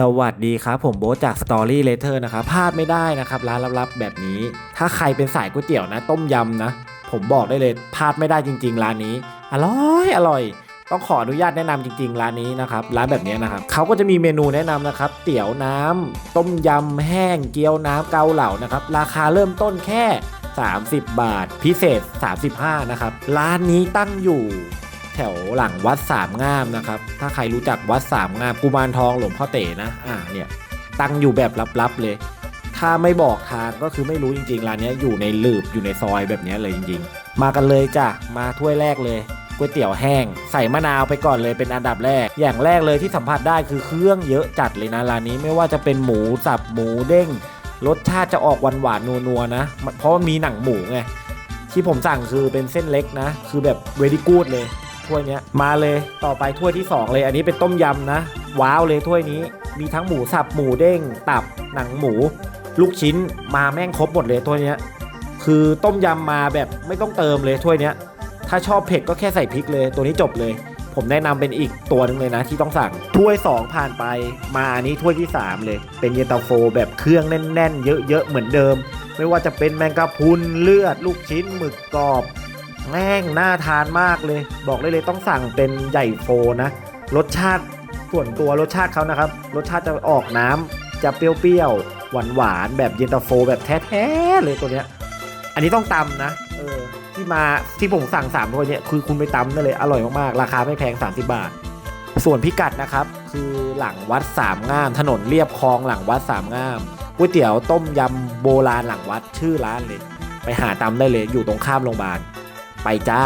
สวัสดีครับ ผมโบ๊ทจาก Story Letter นะครับพลาดไม่ได้นะครับ ร้านลับๆแบบนี้ ถ้าใครเป็นสายก๋วยเตี๋ยวนะ ต้มยำนะ ผมบอกได้เลยพลาดไม่ได้จริง ๆ ร้านนี้ อร่อยอร่อย ต้องขออนุญาตแนะนำจริง ๆ ร้านนี้นะครับ ร้านแบบนี้นะครับเขาก็จะมีเมนูแนะนำนะครับ เตี๋ยวน้ำต้มยำแห้งเกี๊ยวน้ำเกาเหลานะครับราคาเริ่มต้นแค่ 30 บาท พิเศษ 35นะครับร้านนี้ตั้งอยู่ แถวหลังวัดสามงามนะครับ ถ้าใครรู้จักวัดสามงามกุมารทองหลวงพ่อเต๋นะ อ่าเนี่ยตั้งอยู่แบบลับๆเลย ถ้าไม่บอกทางก็คือไม่รู้จริงๆร้านนี้อยู่ในหลืบอยู่ในซอยแบบนี้เลยจริง ๆ มากันเลยจ้ะมาถ้วยแรกเลยก๋วยเตี๋ยวแห้ง ใส่มะนาวไปก่อนเลยเป็นอันดับแรก อย่างแรกเลยที่สัมผัสได้คือเครื่องเยอะจัดเลยนะร้านนี้ไม่ว่าจะเป็นหมูสับหมูเด้งรสชาติจะออกหวานหวานนัวๆนะ เพราะมีหนังหมูไงที่ผมสั่งคือเป็นเส้นเล็กนะ คือแบบเวดี้กูดเลย ถ้วยเนี้ยมาเลยต่อไปถ้วยที่ 2 เลย อันนี้เป็นต้มยำนะ ว้าวเลยถ้วยนี้ มีทั้งหมูสับหมูเด้ง ตับหนังหมู ลูกชิ้นมาแม่งครบหมดเลยถ้วยเนี้ยคือต้มยำมาแบบไม่ต้องเติมเลยถ้วยเนี้ยถ้าชอบเผ็ดก็แค่ใส่พริกเลย ตัวนี้จบเลย ผมแนะนำเป็นอีกตัวหนึ่งเลยนะที่ต้องสั่งถ้วย 2 ผ่านไปมาอันนี้ถ้วยที่ 3 เลย เป็นเย็นตาโฟแบบเครื่องแน่น ๆ เยอะๆเหมือนเดิม ไม่ว่าจะเป็นแมงกะพรุนเลือด ลูกชิ้นหมึกกรอบ แม่งน่าทานมากเลย บอกเลยเลยต้องสั่งเป็นใหญ่โฟนะ รสชาติส่วนตัวรสชาติเขานะครับ รสชาติจะออกน้ำจะเปรี้ยวๆหวานๆแบบเย็นตาโฟ แบบแท้ๆเลยตัวเนี้ย อันนี้ต้องตำนะ เออที่มาที่ผมสั่ง3ถ้วยเนี่ยคือคุณไปตำได้เลยอร่อยมากๆ ราคาไม่แพง 30 บาท ส่วนพิกัดนะครับ คือหลังวัดสามงาม ถนนเรียบคลองหลังวัดสามงามก๋วยเตี๋ยวต้มยำโบราณหลังวัดชื่อร้านเลย ไปหาตำได้เลยอยู่ตรงข้ามโรงพยาบาล ไปจ้า